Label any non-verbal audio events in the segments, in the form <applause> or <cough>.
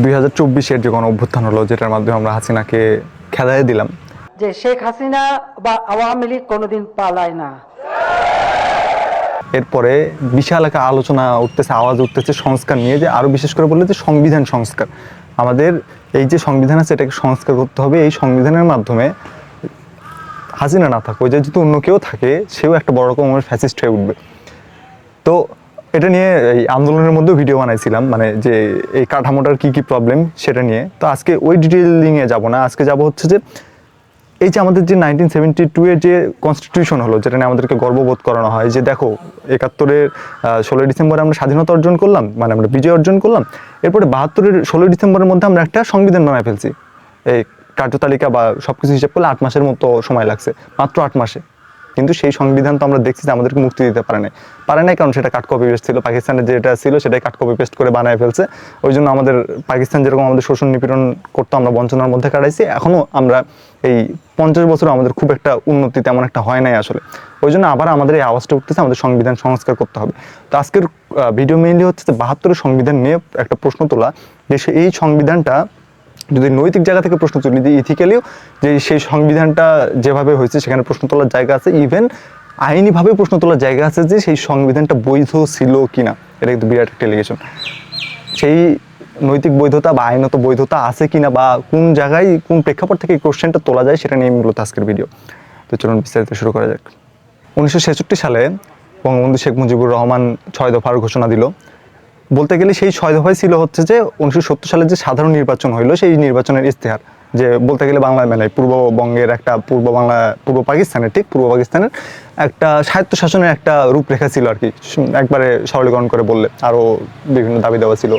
দুই হাজার চব্বিশের যে কোনো অভ্যুত্থান হলো যেটার মাধ্যমে আমরা হাসিনাকে খেদাই দিলাম। যে শেখ হাসিনা বা আওয়ামী লীগ কোনোদিন পালায় না। এরপরে বিশাল একটা আলোচনা উঠতেছে আওয়াজ উঠতেছে সংস্কার নিয়ে যে আরও বিশেষ করে বললে যে সংবিধান সংস্কার। আমাদের এই যে সংবিধান আছে এটাকে সংস্কার করতে হবে। এই সংবিধানের মাধ্যমে হাসিনা না থাকুক যে যদি অন্য কেউ থাকে সেও একটা বড় রকমের ফ্যাসিস্ট হয়ে উঠবে। তো এটা নিয়ে এই আন্দোলনের মধ্যেও ভিডিও বানাইছিলাম মানে যে এই কাঠামোটার কী কী প্রবলেম সেটা নিয়ে। তো আজকে ওই ডিটেলিংয়ে যাব না, আজকে যাব হচ্ছে যে এই যে আমাদের যে নাইনটিন সেভেন্টি টু এর যে কনস্টিটিউশন হলো, যেটা নিয়ে আমাদেরকে গর্ববোধ করানো হয়, যে দেখো একাত্তরের ষোলোই ডিসেম্বরে আমরা স্বাধীনতা অর্জন করলাম মানে আমরা বিজয় অর্জন করলাম, এরপরে বাহাত্তরের, ষোলোই ডিসেম্বরের মধ্যে আমরা একটা সংবিধান বানায় ফেলছি। এই কার্যতালিকা বা সব কিছু হিসাব করলে আট মাসের মতো সময় লাগছে, মাত্র আট মাসে। কিন্তু সেই সংবিধান তো আমরা দেখছি যে আমাদেরকে মুক্তি দিতে পারে নাই। পারে নাই কারণ সেটা কাট কপি পেস্ট ছিল, পাকিস্তানের যেটা ছিল সেটাই কাট কপি পেস্ট করে বানায় ফেলছে। ওই জন্য আমাদের পাকিস্তান যেরকম আমাদের শোষণ নিপীড়ন করতো, আমরা বঞ্চনার মধ্যে কাটাইছি। এখনও আমরা এই পঞ্চাশ বছর আমাদের খুব একটা উন্নতি তেমন একটা হয় নাই আসলে। ওই জন্য আবার আমাদের এই আওয়াজটা উঠতেছে, আমাদের সংবিধান সংস্কার করতে হবে। তো আজকের ভিডিও মেইনলি হচ্ছে যে বাহাত্তরের সংবিধান নিয়ে একটা প্রশ্ন তোলা যে এই সংবিধানটা যদি নৈতিক জায়গা থেকে প্রশ্ন তুলি ইথিক্যালিও যে সেই সংবিধানটা যেভাবে হয়েছে সেখানে প্রশ্ন তোলার জায়গা আছে ইভেন আইনিভাবে প্রশ্ন তোলার জায়গা আছে যে সেই সংবিধানটা বৈধ ছিল কিনা, এটা কিন্তু বিরাট একটা এলিগেশন সেই নৈতিক বৈধতা বা আইনত বৈধতা আছে কিনা বা কোন জায়গায়, কোন প্রেক্ষাপট থেকে এই কোশ্চেনটা তোলা যায় সেটা নিয়ে মূলত আজকের ভিডিও তো চলুন বিস্তারিত শুরু করা যাক। উনিশশো ছেষট্টি সালে বঙ্গবন্ধু শেখ মুজিবুর রহমান ছয় দফার ঘোষণা দিল বলতে গেলে সেই ছয় দফায় ছিল হচ্ছে যে উনিশশো সত্তর সালে যে সাধারণ নির্বাচন হইল, সেই নির্বাচনের ইস্তেহার যে বলতে গেলে বাংলায় মেলায় পূর্ববঙ্গের একটা পূর্ব বাংলা, পূর্ব পাকিস্তানের, ঠিক পূর্ব পাকিস্তানের একটা স্বায়ত্ত শাসনের একটা রূপরেখা ছিল আর কি। একবারে সরলীকরণ করে বললে আরও বিভিন্ন দাবি দেওয়া ছিল।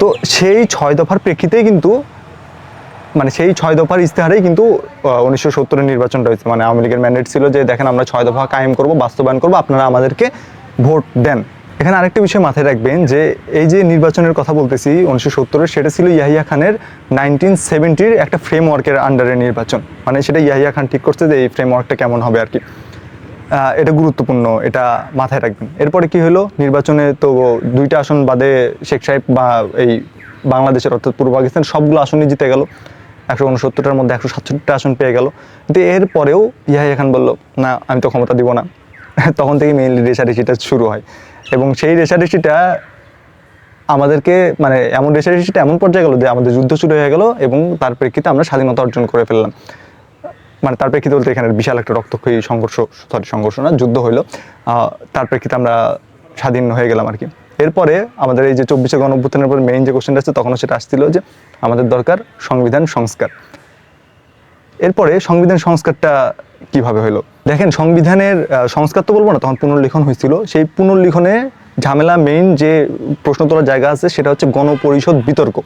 তো সেই ছয় দফার প্রেক্ষিতেই কিন্তু মানে সেই ছয় দফার ইস্তেহারেই কিন্তু উনিশশো সত্তরের নির্বাচনটা হয়েছে। মানে আওয়ামী লীগের ম্যান্ডেট ছিল যে, দেখেন আমরা ছয় দফা কায়েম করব, বাস্তবায়ন করব, আপনারা আমাদেরকে ভোট দেন। এখানে আরেকটা বিষয় মাথায় রাখবেন যে এই যে নির্বাচনের কথা বলতেছি, উনিশশো সত্তরের, সেটা ছিল ইয়াহিয়া খানের নাইনটিন সেভেন্টির একটা ফ্রেমওয়ার্কের আন্ডারে নির্বাচন। মানে সেটা ইয়াহিয়া খান ঠিক করছে যে এই ফ্রেমওয়ার্কটা কেমন হবে আর কি। এটা গুরুত্বপূর্ণ, এটা মাথায় রাখবেন। এরপরে কি হলো? নির্বাচনে তো দুইটা আসন বাদে শেখ সাহেব বা এই বাংলাদেশের অর্থাৎ পূর্ব পাকিস্তান সবগুলো আসনই জিতে গেল। একশো উনসত্তরটার মধ্যে একশো সাতষট্টিটা আসন পেয়ে গেল। কিন্তু এরপরেও ইয়াহিয়া খান বলল, না, আমি তো ক্ষমতা দিব না। <laughs> তখন থেকে মেইনলি রেশারেশিটা শুরু হয়। এবং সেই রেশারেশিটা আমাদেরকে মানে এমন রেশারেশিটা এমন পর্যায়ে গেলো যে আমাদের যুদ্ধ শুরু হয়ে গেল এবং তার প্রেক্ষিতে আমরা স্বাধীনতা অর্জন করে ফেললাম। মানে তার প্রেক্ষিতে বলতে এখানে বিশাল একটা রক্তক্ষয়ী সংঘর্ষ সরি সংঘর্ষ না, যুদ্ধ হইল। তার প্রেক্ষিতে আমরা স্বাধীন হয়ে গেলাম আর কি। এরপরে আমাদের এই যে চব্বিশে গণ অভ্যুত্থানের পর মেইন যে কোশ্চেনটা আছে তখনও সেটা আসছিল যে আমাদের দরকার সংবিধান সংস্কার। এরপরে সংবিধান সংস্কারটা কীভাবে হলো দেখেন, সংবিধানের সংস্কার তো বলব না, তখন পুনর্লিখন হয়েছিল। সেই পুনর্লিখনে ঝামেলা মেইন যে প্রশ্ন তোলার জায়গা আছে, সেটা হচ্ছে গণপরিষদ বিতর্ক।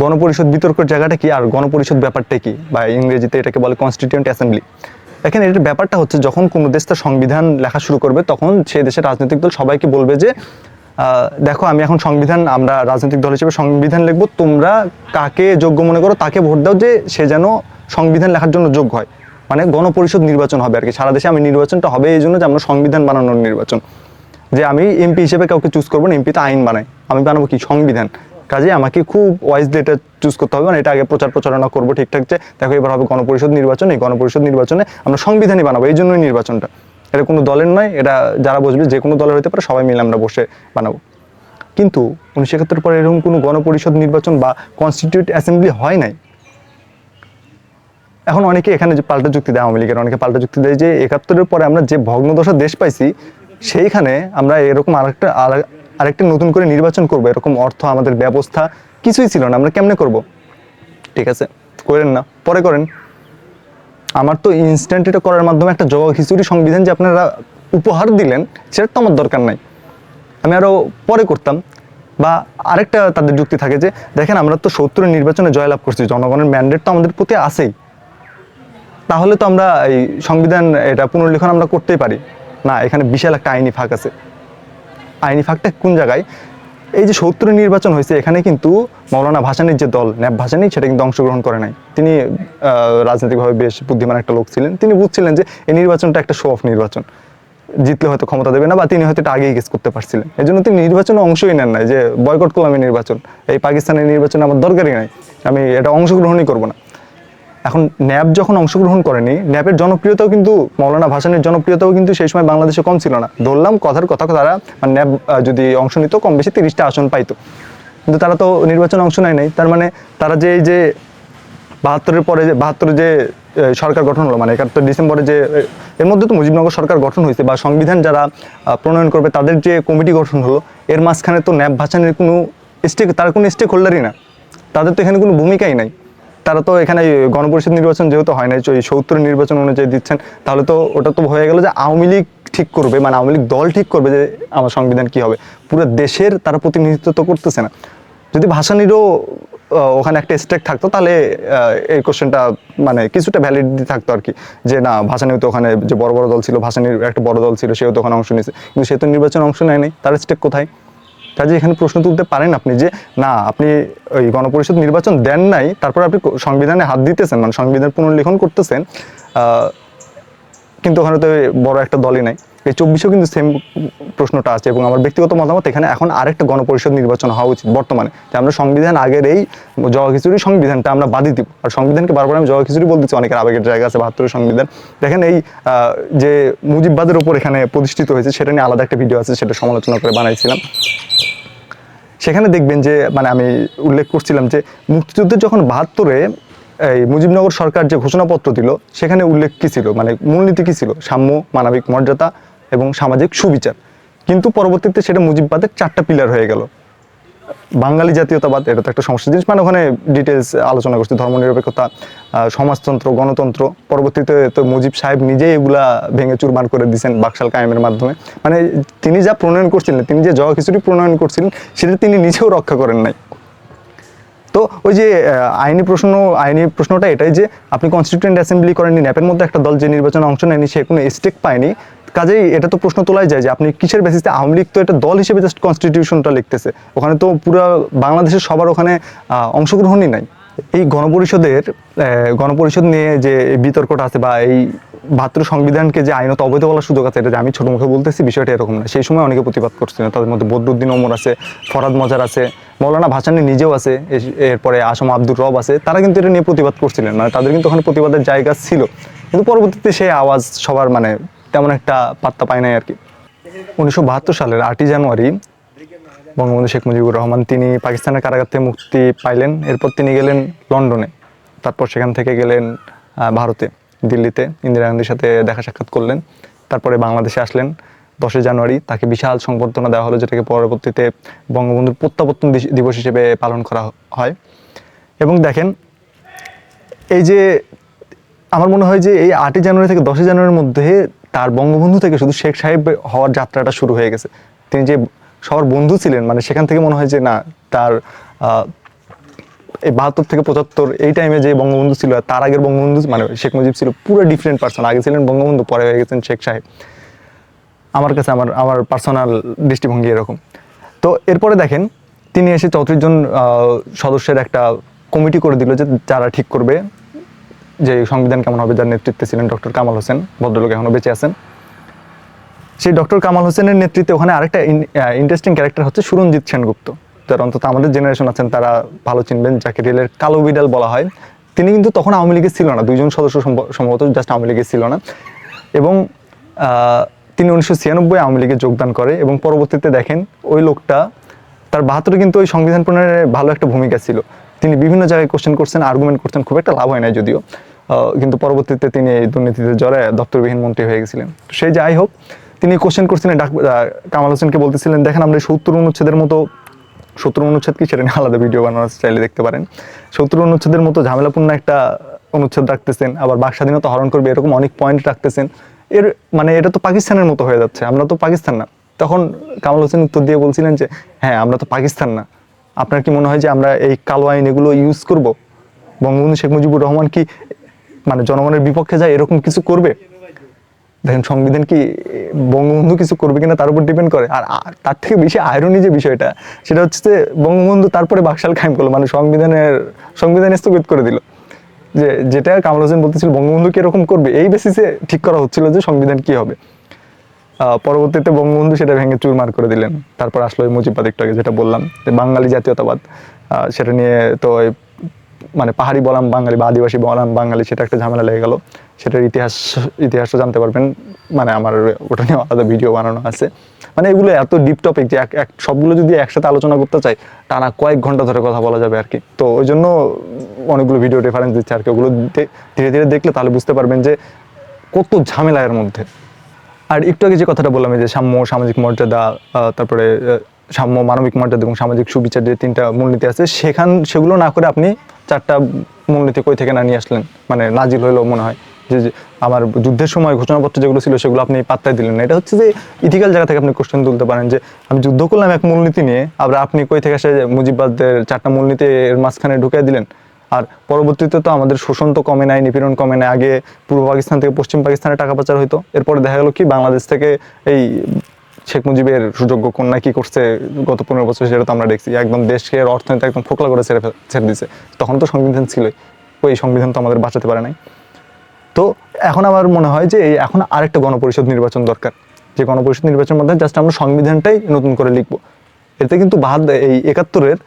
গণপরিষদ বিতর্কের জায়গাটা কি, আর গণপরিষদ ব্যাপারটা কি? বা ইংরেজিতে এটাকে বলে কনস্টিটিউয়েন্ট অ্যাসেম্বলি এখানে এটার ব্যাপারটা হচ্ছে, যখন কোনো দেশ তার সংবিধান লেখা শুরু করবে, তখন সেই দেশের রাজনৈতিক দল সবাইকে বলবে যে দেখো, আমি এখন সংবিধান, আমরা রাজনৈতিক দল হিসেবে সংবিধান লিখব, তোমরা কাকে যোগ্য মনে করো, তাকে ভোট দাও যে সে যেন সংবিধান লেখার জন্য যোগ্য হয়। মানে গণপরিষদ নির্বাচন হবে আর কি সারা দেশে আমি নির্বাচনটা হবে এই জন্য যে আমরা সংবিধান বানানোর নির্বাচন। যে আমি এমপি হিসেবে কাউকে চুজ করব না এমপি তো আইন বানায়। আমি বানাবো কি? সংবিধান। কাজে আমাকে খুব ওয়াইজলি এটা চুজ করতে হবে মানে এটা আগে প্রচার প্রচারণা করব ঠিকঠাক যে, দেখো এবার হবে গণপরিষদ নির্বাচন, এই গণপরিষদ নির্বাচনে আমরা সংবিধানই বানাবো। এই জন্যই নির্বাচনটা। এটা কোনো দলের নয়, এটা যারা বসবে, যে কোনো দলের হতে পারে, সবাই মিলে আমরা বসে বানাবো। কিন্তু উনিশশো একাত্তর পরে এরকম কোনো গণপরিষদ নির্বাচন বা কনস্টিটিউট অ্যাসেম্বলি হয় নাই। এখন অনেকে এখানে যে পাল্টা যুক্তি দেয় আওয়ামী লীগের, অনেকে পাল্টা যুক্তি দেয় যে একাত্তরের পরে আমরা যে ভগ্নদশা দেশ পাইছি, সেইখানে আমরা এরকম আরেকটা, আরে- আরেকটা নতুন করে নির্বাচন করব, এরকম অর্থ, আমাদের ব্যবস্থা কিছুই ছিল না। আমরা কেমনে করব? ঠিক আছে, করেন না, পরে করেন। আমার তো ইনস্ট্যান্ট এটা করার মাধ্যমে একটা জগা খিচুড়ি সংবিধান যে আপনারা উপহার দিলেন, সেটা তো আমার দরকার নাই। আমি আরও পরে করতাম। বা আরেকটা তাদের যুক্তি থাকে যে, দেখেন আমরা তো সত্তরের নির্বাচনে জয়লাভ করছি, জনগণের ম্যান্ডেট তো আমাদের প্রতি আছেই। তাহলে তো আমরা এই সংবিধান, এটা পুনর্লিখন আমরা করতেই পারি। না, এখানে বিশাল একটা আইনি ফাঁক আছে। আইনি ফাঁকটা কোন জায়গায়? এই যে সত্তরের নির্বাচন হয়েছে, এখানে কিন্তু মৌলানা ভাসানির যে দল, ন্যাব ভাসানি, সেটা কিন্তু অংশগ্রহণ করে নাই। তিনি রাজনৈতিকভাবে বেশ বুদ্ধিমান একটা লোক ছিলেন। তিনি বুঝছিলেন যে এই নির্বাচনটা একটা শো অফ নির্বাচন। জিতলে হয়তো ক্ষমতা দেবে না বা তিনি হয়তো এটা আগেই গেস করতে পারছিলেন। এই জন্য তিনি নির্বাচনে অংশই নেন নাই যে বয়কট করলাম এই নির্বাচন। এই পাকিস্তানের নির্বাচনে আমার দরকারই নাই। আমি এটা অংশগ্রহণই করব না। এখন ন্যাব যখন অংশগ্রহণ করেনি, ন্যাবের জনপ্রিয়তাও কিন্তু, মৌলানা ভাসানের জনপ্রিয়তাও কিন্তু সেই সময় বাংলাদেশে কম ছিল না। ধরলাম কথার কথা, তারা মানে ন্যাব যদি অংশ নিত, কম বেশি তিরিশটা আসন পাইতো। কিন্তু তারা তো নির্বাচনে অংশ নেয় নাই। তার মানে তারা যে এই যে বাহাত্তরের পরে যে, বাহাত্তরে যে সরকার গঠন হলো মানে একাত্তর ডিসেম্বরে যে এর মধ্যে তো মুজিবনগর সরকার গঠন হয়েছে বা সংবিধান যারা প্রণয়ন করবে, তাদের যে কমিটি গঠন হলো, এর মাঝখানে তো ন্যাব ভাসানের কোনো স্টেক তার কোনো স্টেক হোল্ডারই না। তাদের তো এখানে কোনো ভূমিকাই নাই। তারা তো এখানে গণপরিষদ নির্বাচন যেহেতু হয় নাই ওই সত্তর নির্বাচন অনুযায়ী দিচ্ছেন, তাহলে তো ওটা তো হয়ে গেল যে আওয়ামী লীগ ঠিক করবে মানে আওয়ামী লীগ দল ঠিক করবে যে আমার সংবিধান কি হবে। পুরো দেশের তারা প্রতিনিধিত্ব তো করতেছে না। যদি ভাসানিরও ওখানে একটা স্টেক থাকতো, তাহলে এই কোশ্চেনটা মানে কিছুটা ভ্যালিডিটি থাকতো আর কি, যে না, ভাসানিও তো ওখানে যে বড় বড় দল ছিল, ভাসানির একটা বড় দল ছিল, সেও তো ওখানে অংশ নিয়েছে, কিন্তু সে তো নির্বাচনে অংশ নেয় নাই, তার স্টেক কোথায়? কাজে এখানে প্রশ্ন তুলতে পারেন আপনি যে, না, আপনি ওই গণপরিষদ নির্বাচন দেন নাই, তারপর আপনি সংবিধানে হাত দিতেছেন মানে সংবিধান পুনর্লিখন করতেছেন কিন্তু ওখানে তো বড় একটা দলই নাই। এই চব্বিশেও কিন্তু সেম প্রশ্নটা আছে এবং আমার ব্যক্তিগত মতামত এখানে এখন আরেকটা গণপরিষদ নির্বাচন হওয়া উচিত বর্তমানে, যে আমরা সংবিধান আগের এই জওয়া সংবিধানটা আমরা বাদই দিব। আর সংবিধানকে বারবার আমি জওয়া খিচুড়ি বলতেছি, অনেকের আবেগের জায়গা আছে, বাহাত্তরের সংবিধান। দেখেন এই যে মুজিববাদের ওপর এখানে প্রতিষ্ঠিত হয়েছে, সেটা নিয়ে আলাদা একটা ভিডিও আছে, সেটা সমালোচনা করে বানাইছিলাম। সেখানে দেখবেন যে মানে আমি উল্লেখ করছিলাম যে মুক্তিযুদ্ধের যখন বাহাত্তরে এই মুজিবনগর সরকার যে ঘোষণাপত্র দিল, সেখানে উল্লেখ কী ছিল? মানে মূলনীতি কী ছিল? সাম্য, মানবিক মর্যাদা এবং সামাজিক সুবিচার। কিন্তু পরবর্তীতে সেটা মুজিববাদের চারটা পিলার হয়ে গেল। বাঙালি জাতীয়তাবাদ, এটা তো একটা সমস্যা জিনিস। মানে ওখানে ডিটেলস আলোচনা করছি, ধর্মনিরপেক্ষতা সমাজতন্ত্র, গণতন্ত্র। পরবর্তীতে তো মুজিব সাহেব নিজেই এগুলা ভেঙে চুরমার করে দিয়েছেন বাকশাল কায়েমের মাধ্যমে। মানে তিনি যা প্রণয়ন করছিলেন, তিনি যে জয় খিচুড়ি প্রণয়ন করছিলেন, সেটা তিনি নিজেও রক্ষা করেন নাই। তো ওই যে আইনি প্রশ্ন, আইনি প্রশ্নটা এটাই যে, আপনি কনস্টিটিউয়েন্ট অ্যাসেম্বলি করেননি, ন্যাপের মধ্যে একটা দল যে নির্বাচনে অংশ নেয়নি, সে কোনো স্টেক পায়নি। কাজেই এটা তো প্রশ্ন তোলাই যায় যে আপনি কিসের বেসিসে আওয়ামী লীগ তো এটা দল হিসেবে জাস্ট কনস্টিটিউশনটা লিখতেছে। ওখানে তো পুরো বাংলাদেশের সবার ওখানে অংশগ্রহণই নাই। এই গণপরিষদের গণপরিষদ নিয়ে যে বিতর্কটা আছে বা এই বাহাত্তর সংবিধানকে যে আইনত অবৈধ বলার সুযোগ আছে, এটা যে আমি ছোট মুখে বলতেছি, বিষয়টা এরকম না। সেই সময় অনেকে প্রতিবাদ করছিলেন তাদের মধ্যে বদরুদ্দিন ওমর আছে, ফরাদ মজার আছে, মৌলানা ভাসানি নিজেও আছে এরপরে আসম আব্দুর রব আছে। তারা কিন্তু এটা নিয়ে প্রতিবাদ করছিলেন। মানে তাদের কিন্তু ওখানে প্রতিবাদের জায়গা ছিল। কিন্তু পরবর্তীতে সেই আওয়াজ সবার মানে তেমন একটা পাত্তা পায় নাই আর কি। উনিশশো বাহাত্তর সালের আটই জানুয়ারি বঙ্গবন্ধু শেখ মুজিবুর রহমান তিনি পাকিস্তানের কারাগার থেকে মুক্তি পাইলেন। এরপর তিনি গেলেন লন্ডনে। তারপর সেখান থেকে গেলেন ভারতে, দিল্লিতে ইন্দিরা গান্ধীর সাথে দেখা সাক্ষাৎ করলেন। তারপরে বাংলাদেশে আসলেন। দশই জানুয়ারি তাকে বিশাল সংবর্ধনা দেওয়া হলো, যেটাকে পরবর্তীতে বঙ্গবন্ধুর প্রত্যাবর্তন দিবস হিসেবে পালন করা হয়। এবং দেখেন, এই যে আমার মনে হয় যে এই আটই জানুয়ারি থেকে দশই জানুয়ারির মধ্যে তার বঙ্গবন্ধু থেকে শুধু শেখ সাহেব হওয়ার যাত্রাটা শুরু হয়ে গেছে। তিনি যে সবার বন্ধু ছিলেন মানে সেখান থেকে মনে হয় যে না, তার এই বাহাত্তর থেকে পঁচাত্তর এই টাইমে যে বঙ্গবন্ধু ছিল তার আগের বঙ্গবন্ধু মানে শেখ মুজিব ছিল, পুরো ডিফারেন্ট পার্সন আগে ছিলেন বঙ্গবন্ধু, পরে হয়ে গেছেন শেখ সাহেব। আমার কাছে আমার আমার পার্সোনাল দৃষ্টিভঙ্গি এরকম। তো এরপরে দেখেন, তিনি এসে চৌত্রিশ জন সদস্যের একটা কমিটি করে দিল যে যারা ঠিক করবে। যে সংবিধান কেমন হবে, যার নেতৃত্বে ছিলেন ডক্টর কামাল হোসেন, ভদ্রলোক এখনও বেঁচে আছেন। সেই ডক্টর কামাল হোসেনের নেতৃত্বে ওখানে আরেকটা ইন্টারেস্টিং ক্যারেক্টার হচ্ছে সুরঞ্জিত সেনগুপ্ত। যারা অন্তত আমাদের জেনারেশন আছেন, তারা ভালো চিনবেন, যাকে রেলের কালো বিড়াল বলা হয়। তিনি কিন্তু তখন আওয়ামী লীগের ছিল না, দুইজন সদস্য সম্ভবত জাস্ট আওয়ামী লীগের ছিল না। এবং তিনি উনিশশো ছিয়ানব্বই আওয়ামী লীগে যোগদান করে এবং পরবর্তীতে দেখেন ওই লোকটা, তার বাহাত্তরে কিন্তু ওই সংবিধান প্রণয়নে ভালো একটা ভূমিকা ছিল। তিনি বিভিন্ন জায়গায় কোশ্চেন করছেন আর্গুমেন্ট করছেন খুব একটা লাভ হয় নাই যদিও। কিন্তু পরবর্তীতে তিনি এই দুর্নীতিতে জড়ায় দপ্তরবিহীন মন্ত্রী হয়ে গেছিলেন। সেই যাই হোক তিনি কোশ্চেন করছিলেন কামাল হোসেনকে বলতেছিলেন দেখেন আমরা সত্তর অনুচ্ছেদের মতো সত্তর অনুচ্ছেদ কি সেটা আলাদা ভিডিও বানানো আছে, চাইলে দেখতে পারেন। সত্তর অনুচ্ছেদের মতো ঝামেলাপূর্ণ একটা অনুচ্ছেদ রাখতেছেন আবার বাক স্বাধীনতা হরণ করবে এরকম অনেক পয়েন্ট রাখতেছেন। এর মানে এটা তো পাকিস্তানের মতো হয়ে যাচ্ছে আমরা তো পাকিস্তান না। তখন কামাল হোসেন উত্তর দিয়ে বলছিলেন যে হ্যাঁ আমরা তো পাকিস্তান না। আপনার কি মনে হয় যে আমরা এই কালো আইন এগুলো ইউজ করব? বঙ্গবন্ধু শেখ মুজিবুর রহমান কি মানে জনগণের বিপক্ষে যায় এরকম কিছু করবে? দেখেন সংবিধান কি, বঙ্গবন্ধু কিছু করবে কিনা তার উপর ডিপেন্ড করে। আর তার থেকে বেশি আয়রনি যে বিষয়টা, সেটা হচ্ছে যে বঙ্গবন্ধু তারপরে বাকশাল কায়েম করল মানে সংবিধানের, সংবিধান স্থগিত করে দিল। যে, যেটা কামাল হোসেন বলতেছিল, বঙ্গবন্ধু কি এরকম করবে? এই বেসিসে ঠিক করা হচ্ছিল যে সংবিধান কি হবে। পরবর্তীতে বঙ্গবন্ধু সেটা ভেঙে চুরমার করে দিলেন। তারপর আসলো ওই মুজিববাদ একটু আগে যেটা বললাম যে বাঙালি জাতীয়তাবাদ। সেটা নিয়ে তো মানে পাহাড়ি বলাম বাঙালি বা আদিবাসী বলাম বাঙালি সেটা একটা ঝামেলা লেগে গেল। সেটার ইতিহাস, ইতিহাসও জানতে পারবেন। মানে আমার ওটা নিয়ে আলাদা ভিডিও বানানো আছে। মানে এগুলো এত ডিপ টপিক যে এক এক, সবগুলো যদি একসাথে আলোচনা করতে চাই, টানা কয়েক ঘণ্টা ধরে কথা বলা যাবে আর কি। তো ওই জন্য অনেকগুলো ভিডিও রেফারেন্স দিচ্ছে আর কি। ওগুলো ধীরে ধীরে দেখলে তাহলে বুঝতে পারবেন যে কত ঝামেলা এর মধ্যে। আর একটু আগে যে কথাটা বললাম যে সাম্য, সামাজিক মর্যাদা তারপরে সাম্য, মানবিক মর্যাদা এবং সামাজিক সুবিচার যে তিনটা মূলনীতি আছে, সেখান, সেগুলো না করে আপনি চারটা মূলনীতি কই থেকে না নিয়ে আসলেন? মানে নাজিল হইলেও মনে হয়। যে আমার যুদ্ধের সময় ঘোষণাপত্র যেগুলো ছিল, সেগুলো আপনি পাত্তায় দিলেন না। এটা হচ্ছে যে ইথিক্যাল জায়গা থেকে আপনি কোশ্চেন তুলতে পারেন যে, আমি যুদ্ধ করলাম এক মূলনীতি নিয়ে, আবার আপনি কই থেকে এসে মুজিববাদের চারটা মূলনীতি এর মাঝখানে ঢুকিয়ে দিলেন? আর পরবর্তীতে তো আমাদের শোষণ তো কমে নাই, নিপীড়ন কমে নাই। আগে পূর্ব পাকিস্তান থেকে পশ্চিম পাকিস্তানে টাকা পাচার হইতো। এরপরে দেখা গেল কি, বাংলাদেশ থেকে এই শেখ মুজিবের সুযোগ্য কন্যা কি করছে গত পনেরো বছর সেটা তো আমরা দেখছি। একদম দেশকে, অর্থনীতি একদম ফোকলা করে ছেড়ে ছেড়ে দিছে। তখন তো সংবিধান ছিলই। ওই সংবিধান তো আমাদের বাঁচাতে পারে নাই। তো এখন আমার মনে হয় যে এখন আরেকটা গণপরিষদ নির্বাচন দরকার। যে গণপরিষদ নির্বাচনের মধ্যে জাস্ট আমরা সংবিধানটাই নতুন করে লিখব। এতে কিন্তু বাদ এই একাত্তরের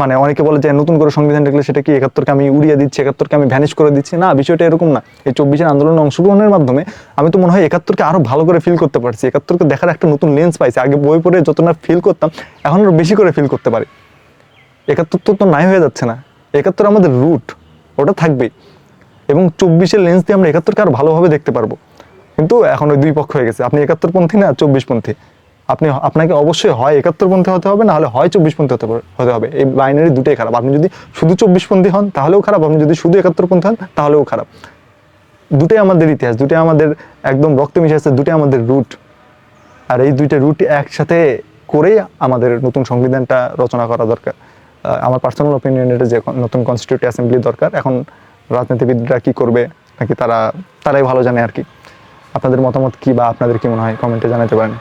মানে অনেকে বলে যে নতুন করে সংবিধান দেখলে সেটা কি একাত্তরকে আমি উড়িয়ে দিচ্ছি, একাত্তরকে আমি ভ্যানিশ করে দিচ্ছি? না, বিষয়টা এরকম না। এই চব্বিশের আন্দোলনে অংশগ্রহণের মাধ্যমে আমি তো মনে হয় একাত্তরকে আরও ভালো করে ফিল করতে পারছি। একাত্তরকে দেখার একটা নতুন লেন্স পাইছি। আগে বই পড়ে যত না ফিল করতাম, এখন আরও বেশি করে ফিল করতে পারি। একাত্তর তো তো নাই হয়ে যাচ্ছে না। একাত্তর আমাদের রুট ওটা থাকবেই। এবং চব্বিশের লেন্স দিয়ে আমরা একাত্তরকে আরও ভালোভাবে দেখতে পারব। কিন্তু এখন ওই দুই পক্ষ হয়ে গেছে। আপনি একাত্তর পন্থী না চব্বিশ পন্থী আপনি আপনাকে অবশ্যই হয় একাত্তর পন্থী হতে হবে না হলে হয় চব্বিশ পন্থী হতে হতে হবে। এই বাইনারি দুটোই খারাপ। আপনি যদি শুধু চব্বিশ পন্থী হন, তাহলেও খারাপ। আপনি যদি শুধু একাত্তর পন্থী হন, তাহলেও খারাপ। দুটোই আমাদের ইতিহাস, দুটোই আমাদের একদম রক্ত মিশে আছে দুটোই আমাদের রুট আর এই দুইটা রুট একসাথে করেই আমাদের নতুন সংবিধানটা রচনা করা দরকার। আমার পার্সোনাল ওপিনিয়ন এটা যে নতুন কনস্টিটিউট অ্যাসেম্বলি দরকার। এখন রাজনীতিবিদরা কি করবে, নাকি তারা, তারাই ভালো জানে আর কি। আপনাদের মতামত কি বা আপনাদের কি মনে হয়? কমেন্টে জানাতে পারেন।